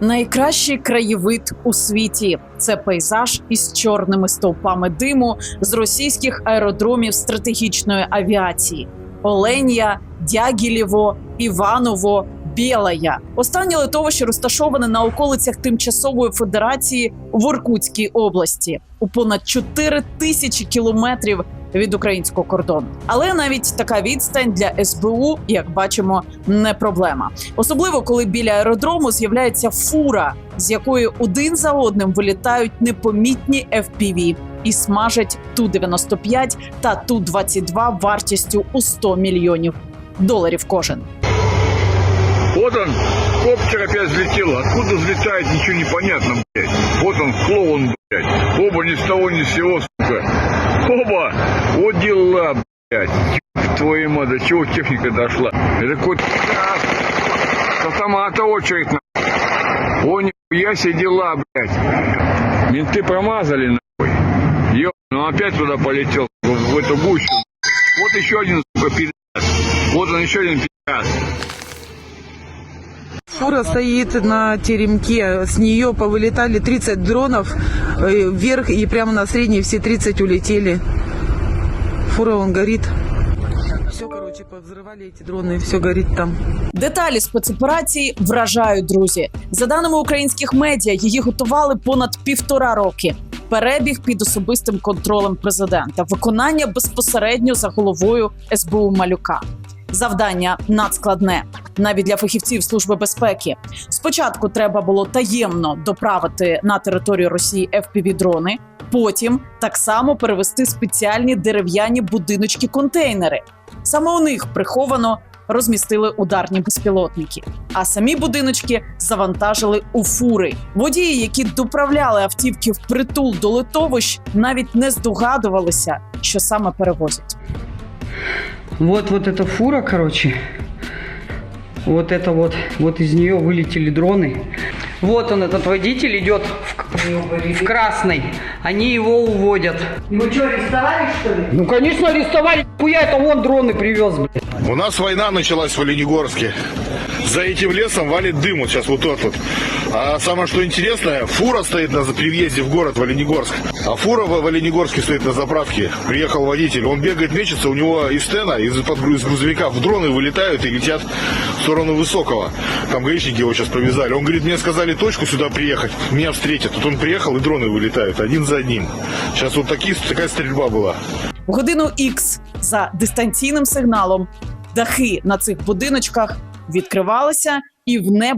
Найкращий краєвид у світі. Це пейзаж із чорними стовпами диму з російських аеродромів стратегічної авіації: Оленя, Дягілєво, Іваново, Білая. Останнє литовище розташоване на околицях тимчасової федерації в Іркутській області. У понад 4 тисячі кілометрів від українського кордону. Але навіть така відстань для СБУ, як бачимо, не проблема. Особливо коли біля аеродрому з'являється фура, з якої один за одним вилітають непомітні FPV і смажать ту 95 та ту 22 вартістю у 100 мільйонів доларів кожен. Вот он, коптер опять взлетел. Откуда взлетает, ничего не понятно, блядь. Вот он, клоун, блядь. Оба ни с того ни с сего, сука. Оба! Вот дела, блядь. Твою мать, чего техника дошла? Это какой-то. С автомата очередь, на. О, нихуя себе дела, блядь. Менты промазали, нахуй. Ёб, ну опять туда полетел, в, в эту гущу. Вот еще один, сука, пидас. Вот он еще один пидас. Фура стоит на теремке, с нее повылетали 30 дронов э, вверх и прямо на средней все 30 улетели. Фура он горит. Все, короче, повзрывали эти дроны, все горит там. Деталі спецоперації вражають друзі. За даними українських медіа, її готували понад півтора роки. Перебіг під особистим контролем президента, виконання безпосередньо за головою СБУ Малюка. Завдання надскладне навіть для фахівців служби безпеки. Спочатку треба було таємно доправити на територію Росії fpv дрони потім так само перевести спеціальні дерев'яні будиночки-контейнери. Саме у них приховано розмістили ударні безпілотники. А самі будиночки завантажили у фури. Водії, які доправляли автівки в притул до литовищ, навіть не здогадувалися, що саме перевозять. Вот, вот эта фура, короче. Вот это вот, вот из нее вылетели дроны. Вот он, этот водитель идет в, в красный. Они его уводят. Его что, арестовали, что ли? Ну, конечно, арестовали. Хуя это он дроны привез, блядь. У нас война началась в Оленегорске. За этим лесом валит дым вот сейчас вот тот вот. А самое что интересное, фура стоит на при въезде в город в Оленегорск. А фура в в Оленегорске стоит на заправке. Приехал водитель, он бегает, мечется, у него из стена, из, под гру- из грузовика в дроны вылетают и летят в сторону Высокого. Там гаишники его сейчас повязали. Он говорит, мне сказали точку сюда приехать, меня встретят. Тут он приехал и дроны вылетают один за одним. Сейчас вот такие, такая стрельба была. В годину X за дистанційним сигналом дахи на цих будиночках відкривалися, і в небо